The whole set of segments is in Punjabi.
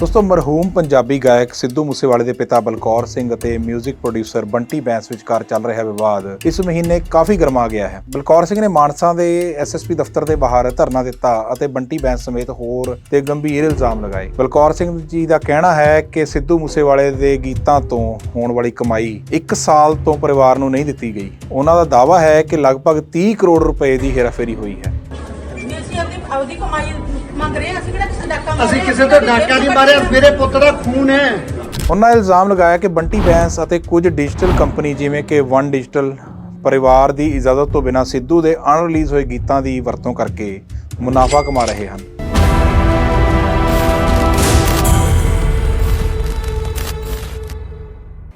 ਦੋਸਤੋ, ਮਰਹੂਮ ਪੰਜਾਬੀ ਗਾਇਕ ਸਿੱਧੂ ਮੂਸੇਵਾਲੇ ਦੇ ਪਿਤਾ ਬਲਕੌਰ ਸਿੰਘ ਅਤੇ 뮤직 ਪ੍ਰੋਡਿਊਸਰ ਬੰਟੀ ਬੈਂਸ ਵਿਚਕਾਰ ਚੱਲ ਰਿਹਾ ਵਿਵਾਦ, ਇਸ ਮਹੀਨੇ ਕਾਫੀ ਗਰਮਾ ਗਿਆ ਹੈ। ਬਲਕੌਰ ਸਿੰਘ ਨੇ ਮਾਨਸਾ ਦੇ ਐਸਐਸਪੀ ਦਫ਼ਤਰ ਦੇ ਬਾਹਰ ਧਰਨਾ ਦਿੱਤਾ ਅਤੇ ਬੰਟੀ ਬੈਂਸ ਸਮੇਤ ਹੋਰ ਤੇ ਗੰਭੀਰ ਇਲਜ਼ਾਮ ਲਗਾਏ। ਬਲਕੌਰ ਸਿੰਘ ਜੀ ਦਾ ਕਹਿਣਾ ਹੈ ਕਿ ਸਿੱਧੂ ਮੂਸੇਵਾਲੇ ਦੇ ਗੀਤਾਂ ਤੋਂ ਹੋਣ ਵਾਲੀ ਕਮਾਈ 1 ਸਾਲ ਤੋਂ ਪਰਿਵਾਰ ਨੂੰ ਨਹੀਂ ਦਿੱਤੀ ਗਈ। ਉਹਨਾਂ ਦਾ ਦਾਅਵਾ ਹੈ ਕਿ ਲਗਭਗ 30 ਕਰੋੜ ਰੁਪਏ ਦੀ ਹੇਰਾਫੇਰੀ ਹੋਈ ਹੈ। ਅਸੀਂ ਆਪਣੀ ਕਮਾਈ ਮੰਗ ਰਹੇ ਅਸੀਂ ਕਿਹੜਾ ਅਸੀਂ ਕਿਸੇ ਤੋਂ ਡਾਕਾ ਨਹੀਂ ਮਾਰਿਆ ਮੇਰੇ ਪੁੱਤ ਦਾ ਖੂਨ ਹੈ। ਉਹਨਾਂ ਇਲਜ਼ਾਮ ਲਗਾਇਆ ਕਿ ਬੰਟੀ ਬੈਂਸ ਅਤੇ ਕੁਝ ਡਿਜੀਟਲ ਕੰਪਨੀ ਜਿਵੇਂ ਕਿ ਵਨ ਡਿਜੀਟਲ ਪਰਿਵਾਰ ਦੀ ਇਜਾਜ਼ਤ ਤੋਂ ਬਿਨਾਂ ਸਿੱਧੂ ਦੇ ਅਨਰਿਲੀਜ਼ ਹੋਏ ਗੀਤਾਂ ਦੀ ਵਰਤੋਂ ਕਰਕੇ ਮੁਨਾਫਾ ਕਮਾ ਰਹੇ ਹਨ।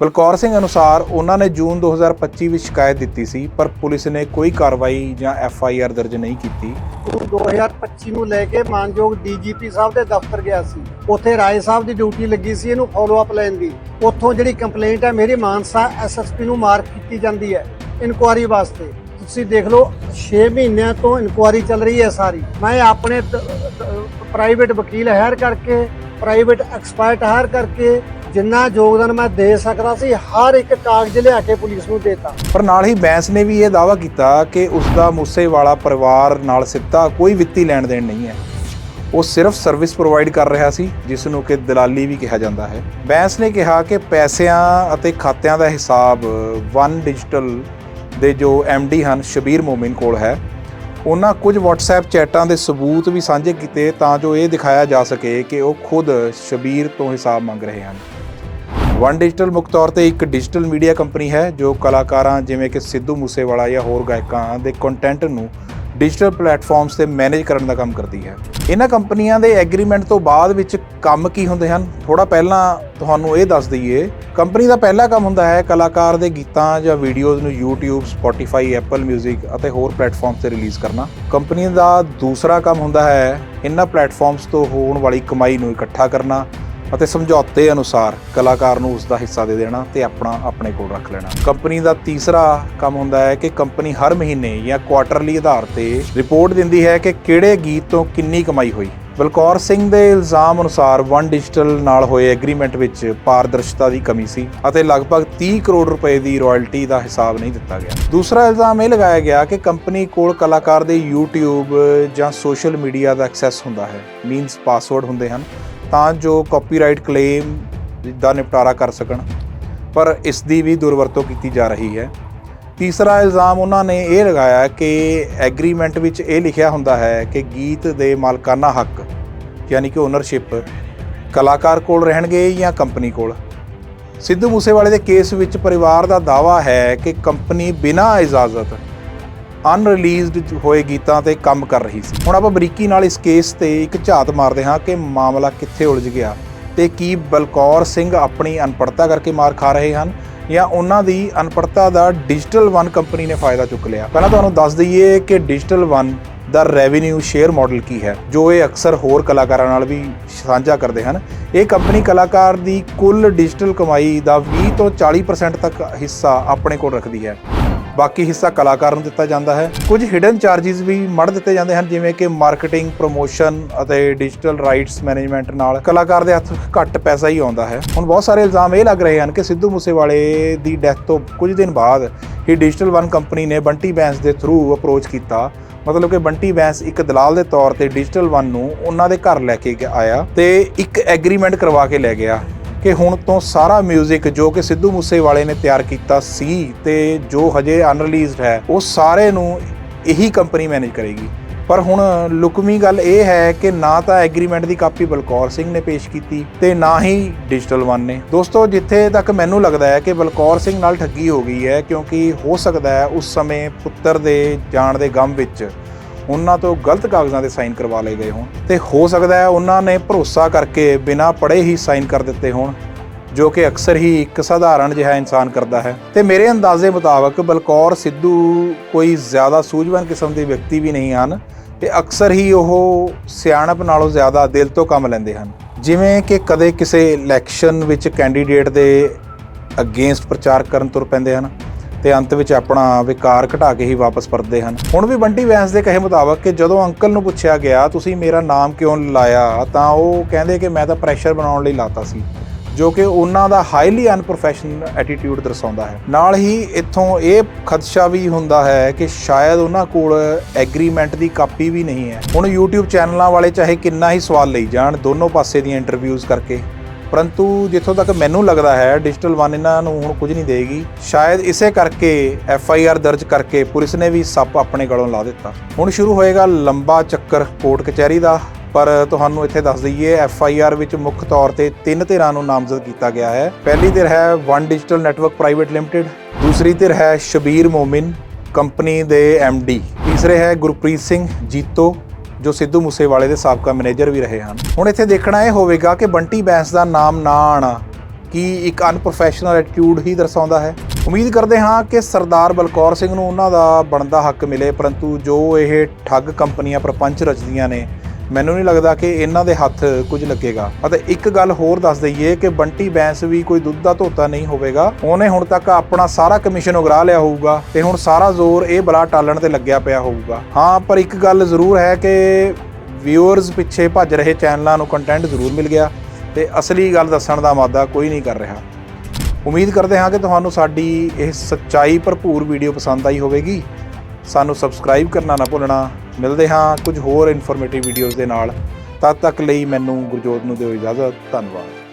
ਬਲਕੌਰ ਸਿੰਘ ਅਨੁਸਾਰ ਉਹਨਾਂ ਨੇ ਜੂਨ 2025 ਵਿੱਚ ਸ਼ਿਕਾਇਤ ਦਿੱਤੀ ਸੀ, ਪਰ ਪੁਲਿਸ ਨੇ ਕੋਈ ਕਾਰਵਾਈ ਜਾਂ ਐਫ ਆਈ ਆਰ ਦਰਜ ਨਹੀਂ ਕੀਤੀ। ਉਹ 2025 ਨੂੰ ਲੈ ਕੇ ਮਾਨਯੋਗ ਡੀਜੀਪੀ ਸਾਹਿਬ ਦੇ ਦਫ਼ਤਰ ਗਿਆ ਸੀ। ਉੱਥੇ ਰਾਏ ਸਾਹਿਬ ਦੀ ਡਿਊਟੀ ਲੱਗੀ ਸੀ ਇਹਨੂੰ ਫਾਲੋ ਅਪ ਲੈਣ ਦੀ। ਉੱਥੋਂ ਜਿਹੜੀ ਕੰਪਲੇਂਟ ਹੈ, ਮੇਰੀ ਮਾਨਸਾ ਐਸਐਸਪੀ ਨੂੰ ਮਾਰਕ ਕੀਤੀ ਜਾਂਦੀ ਹੈ ਇਨਕੁਆਰੀ ਵਾਸਤੇ। ਤੁਸੀਂ ਦੇਖ ਲਓ 6 ਮਹੀਨਿਆਂ ਤੋਂ ਇਨਕੁਆਰੀ ਚੱਲ ਰਹੀ ਹੈ ਸਾਰੀ। ਮੈਂ ਆਪਣੇ ਪ੍ਰਾਈਵੇਟ ਵਕੀਲ ਹਾਇਰ ਕਰਕੇ ਪ੍ਰਾਈਵੇਟ ਐਕਸਪਰਟ ਹਾਇਰ ਕਰਕੇ ਜਿੰਨਾ ਯੋਗਦਾਨ ਮੈਂ ਦੇ ਸਕਦਾ ਸੀ, ਹਰ ਇੱਕ ਕਾਗਜ਼ ਲਿਆ ਕੇ ਪੁਲਿਸ ਨੂੰ ਦੇਤਾ। ਪਰ ਨਾਲ ਹੀ ਬੈਂਸ ਨੇ ਵੀ ਇਹ ਦਾਅਵਾ ਕੀਤਾ ਕਿ ਉਸ ਦਾ ਮੂਸੇਵਾਲਾ ਪਰਿਵਾਰ ਨਾਲ ਸਿੱਧਾ ਕੋਈ ਵਿੱਤੀ ਲੈਣ ਦੇਣ ਨਹੀਂ ਹੈ। ਉਹ ਸਿਰਫ ਸਰਵਿਸ ਪ੍ਰੋਵਾਈਡ ਕਰ ਰਿਹਾ ਸੀ, ਜਿਸ ਨੂੰ ਕਿ ਦਲਾਲੀ ਵੀ ਕਿਹਾ ਜਾਂਦਾ ਹੈ। ਬੈਂਸ ਨੇ ਕਿਹਾ ਕਿ ਪੈਸਿਆਂ ਅਤੇ ਖਾਤਿਆਂ ਦਾ ਹਿਸਾਬ ਵਨ ਡਿਜੀਟਲ ਦੇ ਜੋ ਡੀ ਹਨ, ਸ਼ਬੀਰ ਮੋਮਿਨ ਕੋਲ ਹੈ। ਉਹਨਾਂ ਕੁਝ WhatsApp ਚੈਟਾਂ ਦੇ ਸਬੂਤ ਵੀ ਸਾਂਝੇ ਕੀਤੇ ਤਾਂ ਜੋ ਇਹ ਦਿਖਾਇਆ ਜਾ ਸਕੇ ਕਿ ਉਹ ਖੁਦ ਸ਼ਬੀਰ ਤੋਂ ਹਿਸਾਬ ਮੰਗ ਰਹੇ ਹਨ। ਵਨ ਡਿਜੀਟਲ ਮੁੱਖ ਤੌਰ ਤੇ ਇੱਕ ਡਿਜੀਟਲ ਮੀਡੀਆ ਕੰਪਨੀ ਹੈ ਜੋ ਕਲਾਕਾਰਾਂ ਜਿਵੇਂ ਕਿ ਸਿੱਧੂ ਮੂਸੇਵਾਲਾ ਜਾਂ ਹੋਰ ਗਾਇਕਾਂ ਦੇ ਕੰਟੈਂਟ ਨੂੰ ਡਿਜੀਟਲ ਪਲੇਟਫਾਰਮਸ ਤੇ ਮੈਨੇਜ ਕਰਨ ਦਾ ਕੰਮ ਕਰਦੀ ਹੈ। ਇਹਨਾਂ ਕੰਪਨੀਆਂ ਦੇ ਐਗਰੀਮੈਂਟ ਤੋਂ ਬਾਅਦ ਵਿੱਚ ਕੰਮ ਕੀ ਹੁੰਦੇ ਹਨ? ਥੋੜਾ ਪਹਿਲਾਂ ਤੁਹਾਨੂੰ ਇਹ ਦੱਸ ਦਈਏ ਕੰਪਨੀ ਦਾ ਪਹਿਲਾ ਕੰਮ ਹੁੰਦਾ ਹੈ ਕਲਾਕਾਰ ਦੇ ਗੀਤਾਂ ਜਾਂ ਵੀਡੀਓਜ਼ ਨੂੰ YouTube, Spotify, Apple Music ਅਤੇ ਹੋਰ ਪਲੇਟਫਾਰਮਸ ਤੇ ਰਿਲੀਜ਼ ਕਰਨਾ। ਕੰਪਨੀ ਦਾ ਦੂਸਰਾ ਕੰਮ ਹੁੰਦਾ ਹੈ ਇਹਨਾਂ ਪਲੇਟਫਾਰਮਸ ਤੋਂ ਹੋਣ ਵਾਲੀ ਕਮਾਈ ਨੂੰ ਇਕੱਠਾ ਕਰਨਾ। ਅਤੇ ਸਮਝੌਤੇ ਅਨੁਸਾਰ ਕਲਾਕਾਰ ਨੂੰ ਉਸ ਦਾ ਹਿੱਸਾ ਦੇ ਦੇਣਾ ਤੇ ਆਪਣਾ ਆਪਣੇ ਕੋਲ ਰੱਖ ਲੈਣਾ। ਕੰਪਨੀ ਦਾ ਤੀਸਰਾ ਕੰਮ ਹੁੰਦਾ ਹੈ ਕਿ ਕੰਪਨੀ ਹਰ ਮਹੀਨੇ ਜਾਂ ਕੁਆਟਰਲੀ ਆਧਾਰ ਤੇ ਰਿਪੋਰਟ ਦਿੰਦੀ ਹੈ ਕਿ ਕਿਹੜੇ ਗੀਤ ਤੋਂ ਕਿੰਨੀ ਕਮਾਈ ਹੋਈ। ਬਲਕੌਰ ਸਿੰਘ ਦੇ ਇਲਜ਼ਾਮ ਅਨੁਸਾਰ ਵਨ ਡਿਜੀਟਲ ਨਾਲ ਹੋਏ ਐਗਰੀਮੈਂਟ ਵਿੱਚ ਪਾਰਦਰਸ਼ਤਾ ਦੀ ਕਮੀ ਸੀ ਅਤੇ ਲਗਭਗ 30 ਕਰੋੜ ਰੁਪਏ ਦੀ ਰਾਇਲਟੀ ਦਾ ਹਿਸਾਬ ਨਹੀਂ ਦਿੱਤਾ ਗਿਆ। ਦੂਸਰਾ ਇਲਜ਼ਾਮ ਇਹ ਲਗਾਇਆ ਗਿਆ ਕਿ ਕੰਪਨੀ ਕੋਲ ਕਲਾਕਾਰ ਦੇ YouTube ਜਾਂ ਸੋਸ਼ਲ ਮੀਡੀਆ ਦਾ ਐਕਸੈਸ ਹੁੰਦਾ ਹੈ। ਮੀਨਸ ਪਾਸਵਰਡ ਹੁੰਦੇ ਹਨ। ਤਾਂ ਜੋ ਕਾਪੀਰਾਈਟ ਕਲੇਮ ਦਾ ਨਿਪਟਾਰਾ ਕਰ ਸਕਣ, ਪਰ ਇਸ ਦੀ ਵੀ ਦੁਰਵਰਤੋਂ ਕੀਤੀ ਜਾ ਰਹੀ ਹੈ। ਤੀਸਰਾ ਇਲਜ਼ਾਮ ਉਹਨਾਂ ਨੇ ਇਹ ਲਗਾਇਆ ਕਿ ਐਗਰੀਮੈਂਟ ਵਿੱਚ ਇਹ ਲਿਖਿਆ ਹੁੰਦਾ ਹੈ ਕਿ ਗੀਤ ਦੇ ਮਾਲਕਾਨਾ ਹੱਕ, ਯਾਨੀ ਕਿ ਓਨਰਸ਼ਿਪ ਕਲਾਕਾਰ ਕੋਲ ਰਹਿਣਗੇ ਜਾਂ ਕੰਪਨੀ ਕੋਲ। ਸਿੱਧੂ ਮੂਸੇਵਾਲੇ ਦੇ ਕੇਸ ਵਿੱਚ ਪਰਿਵਾਰ ਦਾ ਦਾਵਾ ਹੈ ਕਿ ਕੰਪਨੀ ਬਿਨਾਂ ਇਜਾਜ਼ਤ ਅਨਰਿਲੀਜ਼ਡ ਹੋਏ ਗੀਤਾਂ ਤੇ ਕੰਮ ਕਰ ਰਹੀ ਸੀ। ਹੁਣ ਆਪਾਂ ਬਰੀਕੀ ਨਾਲ ਇਸ ਕੇਸ ਤੇ ਇੱਕ ਝਾਤ ਮਾਰਦੇ ਹਾਂ ਕਿ ਮਾਮਲਾ ਕਿੱਥੇ ਉਲਝ ਗਿਆ ਤੇ ਕੀ ਬਲਕੌਰ ਸਿੰਘ ਆਪਣੀ ਅਨਪੜਤਾ ਕਰਕੇ ਮਾਰ ਖਾ ਰਹੇ ਹਨ ਜਾਂ ਉਹਨਾਂ ਦੀ ਅਨਪੜਤਾ ਦਾ ਡਿਜੀਟਲ ਵਨ ਕੰਪਨੀ ਨੇ ਫਾਇਦਾ ਚੁੱਕ ਲਿਆ। ਪਹਿਲਾਂ ਤੁਹਾਨੂੰ ਦੱਸ ਦਈਏ ਕਿ ਡਿਜੀਟਲ ਵਨ ਦਾ ਰੈਵਨਿਊ ਸ਼ੇਅਰ ਮਾਡਲ ਕੀ ਹੈ, ਜੋ ਇਹ ਅਕਸਰ ਹੋਰ ਕਲਾਕਾਰਾਂ ਨਾਲ ਵੀ ਸਾਂਝਾ ਕਰਦੇ ਹਨ। ਇਹ ਕੰਪਨੀ ਕਲਾਕਾਰ ਦੀ ਕੁੱਲ ਡਿਜੀਟਲ ਕਮਾਈ ਦਾ 20 ਤੋਂ 40% ਤੱਕ ਹਿੱਸਾ ਆਪਣੇ ਕੋਲ ਰੱਖਦੀ ਹੈ। ਬਾਕੀ ਹਿੱਸਾ ਕਲਾਕਾਰ ਨੂੰ ਦਿੱਤਾ ਜਾਂਦਾ ਹੈ। ਕੁਝ ਹਿਡਨ ਚਾਰजेस ਵੀ ਮੜ ਦਿੱਤੇ ਜਾਂਦੇ ਹਨ, ਜਿਵੇਂ ਕਿ ਮਾਰਕੀਟਿੰਗ ਪ੍ਰੋਮੋਸ਼ਨ ਅਤੇ ਡਿਜੀਟਲ ਰਾਈਟਸ ਮੈਨੇਜਮੈਂਟ ਨਾਲ ਕਲਾਕਾਰ ਦੇ ਹੱਥ ਘੱਟ ਪੈਸਾ ਹੀ ਆਉਂਦਾ ਹੈ। ਹੁਣ ਬਹੁਤ ਸਾਰੇ ਇਲਜ਼ਾਮ ਇਹ ਲੱਗ ਰਹੇ ਹਨ ਕਿ ਸਿੱਧੂ ਮੂਸੇਵਾਲੇ ਦੀ ਡੈਥ ਤੋਂ ਕੁਝ ਦਿਨ ਬਾਅਦ ਹੀ ਡਿਜੀਟਲ ਵਨ ਕੰਪਨੀ ਨੇ ਬੰਟੀ ਬੈਂਸ ਦੇ ਥਰੂ ਅਪਰੋਚ ਕੀਤਾ। ਮਤਲਬ ਕਿ ਬੰਟੀ ਬੈਂਸ ਇੱਕ ਦਲਾਲ ਦੇ ਤੌਰ ਤੇ ਡਿਜੀਟਲ ਵਨ ਨੂੰ ਉਹਨਾਂ ਦੇ ਘਰ ਲੈ ਕੇ ਆਇਆ ਤੇ ਇੱਕ ਐਗਰੀਮੈਂਟ ਕਰਵਾ ਕੇ ਲੈ ਗਿਆ। ਕਿ ਹੁਣ ਤੋਂ ਸਾਰਾ 뮤직 ਜੋ ਕਿ ਸਿੱਧੂ ਮੂਸੇਵਾਲੇ ਨੇ ਤਿਆਰ ਕੀਤਾ ਸੀ ਤੇ ਜੋ ਹਜੇ ਅਨਰਿਲੀਜ਼ਡ ਹੈ, ਉਹ ਸਾਰੇ ਨੂੰ ਇਹੀ ਕੰਪਨੀ ਮੈਨੇਜ ਕਰੇਗੀ। ਪਰ ਹੁਣ ਲੁਕਮੀ ਗੱਲ ਇਹ ਹੈ ਕਿ ਨਾ ਤਾਂ ਐਗਰੀਮੈਂਟ ਦੀ ਕਾਪੀ ਬਲਕੌਰ ਸਿੰਘ ਨੇ ਪੇਸ਼ ਕੀਤੀ ਤੇ ਨਾ ਹੀ ਡਿਜੀਟਲ ਵਨ ਨੇ। ਦੋਸਤੋ, ਜਿੱਥੇ ਤੱਕ ਮੈਨੂੰ ਲੱਗਦਾ ਹੈ ਕਿ ਬਲਕੌਰ ਸਿੰਘ ਨਾਲ ਠੱਗੀ ਹੋ ਗਈ ਹੈ, ਕਿਉਂਕਿ ਹੋ ਸਕਦਾ ਹੈ ਉਸ ਸਮੇਂ ਪੁੱਤਰ ਦੇ ਜਾਣ ਦੇ ਗਮ ਵਿੱਚ ਉਹਨਾਂ ਤੋਂ ਗਲਤ ਕਾਗਜ਼ਾਂ ਤੇ ਸਾਈਨ ਕਰਵਾ ਲਏ ਗਏ ਹੋਣ। ਤੇ ਹੋ ਸਕਦਾ ਹੈ ਉਹਨਾਂ ਨੇ ਭਰੋਸਾ ਕਰਕੇ ਬਿਨਾਂ ਪੜ੍ਹੇ ਹੀ ਸਾਈਨ ਕਰ ਦਿੱਤੇ ਹੋਣ, ਜੋ ਕਿ ਅਕਸਰ ਹੀ ਇੱਕ ਸਧਾਰਨ ਜਿਹਾ ਇਨਸਾਨ ਕਰਦਾ ਹੈ। ਤੇ ਮੇਰੇ ਅੰਦਾਜ਼ੇ ਮੁਤਾਬਕ ਬਲਕੌਰ, ਸਿੱਧੂ ਕੋਈ ਜ਼ਿਆਦਾ ਸੂਝਵਾਨ ਕਿਸਮ ਦੇ ਵਿਅਕਤੀ ਵੀ ਨਹੀਂ ਹਨ ਤੇ ਅਕਸਰ ਹੀ ਉਹ ਸਿਆਣਪ ਨਾਲੋਂ ਜ਼ਿਆਦਾ ਦਿਲ ਤੋਂ ਕੰਮ ਲੈਂਦੇ ਹਨ। ਜਿਵੇਂ ਕਿ ਕਦੇ ਕਿਸੇ ਇਲੈਕਸ਼ਨ ਵਿੱਚ ਕੈਂਡੀਡੇਟ ਦੇ ਅਗੇਂਸਟ ਪ੍ਰਚਾਰ ਕਰਨ ਤੁਰ ਪੈਂਦੇ ਹਨ। ਤੇ ਅੰਤ ਵਿੱਚ ਆਪਣਾ ਵਿਕਾਰ ਘਟਾ ਕੇ ਹੀ ਵਾਪਸ ਪਰਦੇ ਹਨ। ਹੁਣ ਵੀ ਬੰਟੀ ਵੈਂਸ ਦੇ ਕਹੇ ਮੁਤਾਬਕ ਕਿ ਜਦੋਂ ਅੰਕਲ ਨੂੰ ਪੁੱਛਿਆ ਗਿਆ, ਤੁਸੀਂ ਮੇਰਾ ਨਾਮ ਕਿਉਂ ਲਾਇਆ? ਤਾਂ ਉਹ ਕਹਿੰਦੇ ਕਿ ਮੈਂ ਤਾਂ ਪ੍ਰੈਸ਼ਰ ਬਣਾਉਣ ਲਈ ਲਾਤਾ ਸੀ, ਜੋ ਕਿ ਉਹਨਾਂ ਦਾ ਹਾਈਲੀ ਅਨਪ੍ਰੋਫੈਸ਼ਨਲ ਐਟੀਟਿਊਡ ਦਰਸਾਉਂਦਾ ਹੈ। ਨਾਲ ਹੀ ਇੱਥੋਂ ਇਹ ਖਦਸ਼ਾ ਵੀ ਹੁੰਦਾ ਹੈ ਕਿ ਸ਼ਾਇਦ ਉਹਨਾਂ ਕੋਲ ਐਗਰੀਮੈਂਟ ਦੀ ਕਾਪੀ ਵੀ ਨਹੀਂ ਹੈ। ਹੁਣ YouTube ਚੈਨਲਾਂ ਵਾਲੇ ਚਾਹੇ ਕਿੰਨਾ ਹੀ ਸਵਾਲ ਲਈ ਜਾਣ, ਦੋਨੋਂ ਪਾਸੇ ਦੀਆਂ ਇੰਟਰਵਿਊਜ਼ ਕਰਕੇ ਪਰੰਤੂ ਜਿੱਥੋਂ ਤੱਕ ਮੈਨੂੰ ਲੱਗਦਾ ਹੈ ਡਿਜੀਟਲ ਵਨ ਇਹਨਾਂ ਨੂੰ ਹੁਣ ਕੁਝ ਨਹੀਂ ਦੇਗੀ। ਸ਼ਾਇਦ ਇਸੇ ਕਰਕੇ ਐਫ ਆਈ ਆਰ ਦਰਜ ਕਰਕੇ ਪੁਲਿਸ ਨੇ ਵੀ ਸੱਪ ਆਪਣੇ ਗਲੋਂ ਲਾ ਦਿੱਤਾ। ਹੁਣ ਸ਼ੁਰੂ ਹੋਏਗਾ ਲੰਬਾ ਚੱਕਰ ਕੋਰਟ ਕਚਹਿਰੀ ਦਾ, ਪਰ ਤੁਹਾਨੂੰ ਇੱਥੇ ਦੱਸ ਦਈਏ ਐਫ ਆਈ ਆਰ ਵਿੱਚ ਮੁੱਖ ਤੌਰ ਤੇ ਤਿੰਨ ਧਿਰਾਂ ਨੂੰ ਨਾਮਜ਼ਦ ਕੀਤਾ ਗਿਆ ਹੈ। ਪਹਿਲੀ ਧਿਰ ਹੈ one digital network private limited ਦੂਸਰੀ ਧਿਰ ਹੈ ਸ਼ਬੀਰ ਮੋਮਿਨ ਕੰਪਨੀ ਦੇ ਡੀ ਤੀਸਰੇ ਹੈ ਗੁਰਪ੍ਰੀਤ ਸਿੰਘ, ਜੀਤੋ ਜੋ ਸਿੱਧੂ ਮੂਸੇਵਾਲੇ ਦੇ ਸਾਬਕਾ ਮੈਨੇਜਰ ਵੀ ਰਹੇ ਹਨ। ਹੁਣ ਇੱਥੇ ਦੇਖਣਾ ਇਹ ਹੋਵੇਗਾ ਕਿ ਬੰਟੀ ਬੈਂਸ ਦਾ ਨਾਮ ਨਾ ਆਣਾ ਕੀ ਇੱਕ ਅਨਪ੍ਰੋਫੈਸ਼ਨਲ ਐਟੀਟਿਊਡ ਹੀ ਦਰਸਾਉਂਦਾ ਹੈ? ਉਮੀਦ ਕਰਦੇ ਹਾਂ ਕਿ ਸਰਦਾਰ ਬਲਕੌਰ ਸਿੰਘ ਨੂੰ ਉਹਨਾਂ ਦਾ ਬਣਦਾ ਹੱਕ ਮਿਲੇ, ਪਰੰਤੂ ਜੋ ਇਹ ਠੱਗ ਕੰਪਨੀਆਂ, ਪ੍ਰਪੰਚ ਰਚਦੀਆਂ ਨੇ ਮੈਨੂੰ ਨਹੀਂ ਲੱਗਦਾ ਕਿ ਇਹਨਾਂ ਦੇ ਹੱਥ ਕੁਝ ਲੱਗੇਗਾ। ਅਤੇ ਇੱਕ ਗੱਲ ਹੋਰ ਦੱਸ ਦਈਏ ਕਿ ਬੰਟੀ ਬੈਂਸ ਵੀ ਕੋਈ ਦੁੱਧ ਦਾ ਧੋਤਾ ਨਹੀਂ ਹੋਵੇਗਾ। ਉਹਨੇ ਹੁਣ ਤੱਕ ਆਪਣਾ ਸਾਰਾ ਕਮਿਸ਼ਨ ਉਗਰਾ ਲਿਆ ਹੋਊਗਾ ਤੇ ਹੁਣ ਸਾਰਾ ਜ਼ੋਰ ਇਹ ਬਲਾ ਟਾਲਣ ਤੇ ਲੱਗਿਆ ਪਿਆ ਹੋਊਗਾ। ਹਾਂ, ਪਰ ਇੱਕ ਗੱਲ ਜ਼ਰੂਰ ਹੈ ਕਿ ਵਿਊਅਰਸ ਪਿੱਛੇ ਭੱਜ ਰਹੇ ਚੈਨਲਾਂ ਨੂੰ ਕੰਟੈਂਟ ਜ਼ਰੂਰ ਮਿਲ ਗਿਆ ਤੇ ਅਸਲੀ ਗੱਲ ਦੱਸਣ ਦਾ ਮਾਦਾ ਕੋਈ ਨਹੀਂ ਕਰ ਰਿਹਾ। ਉਮੀਦ ਕਰਦੇ ਹਾਂ ਕਿ ਤੁਹਾਨੂੰ ਸਾਡੀ ਇਹ ਸੱਚਾਈ ਭਰਪੂਰ ਵੀਡੀਓ ਪਸੰਦ ਆਈ ਹੋਵੇਗੀ। ਸਾਨੂੰ ਸਬਸਕ੍ਰਾਈਬ ਕਰਨਾ ਨਾ ਭੁੱਲਣਾ। ਮਿਲਦੇ ਹਾਂ ਕੁਝ ਹੋਰ ਇਨਫੋਰਮੇਟਿਵ ਵੀਡੀਓਜ਼ ਦੇ ਨਾਲ। ਤਦ ਤੱਕ ਲਈ ਮੈਨੂੰ ਗੁਰਜੋਤ ਨੂੰ ਦਿਓ ਇਜਾਜ਼ਤ। ਧੰਨਵਾਦ।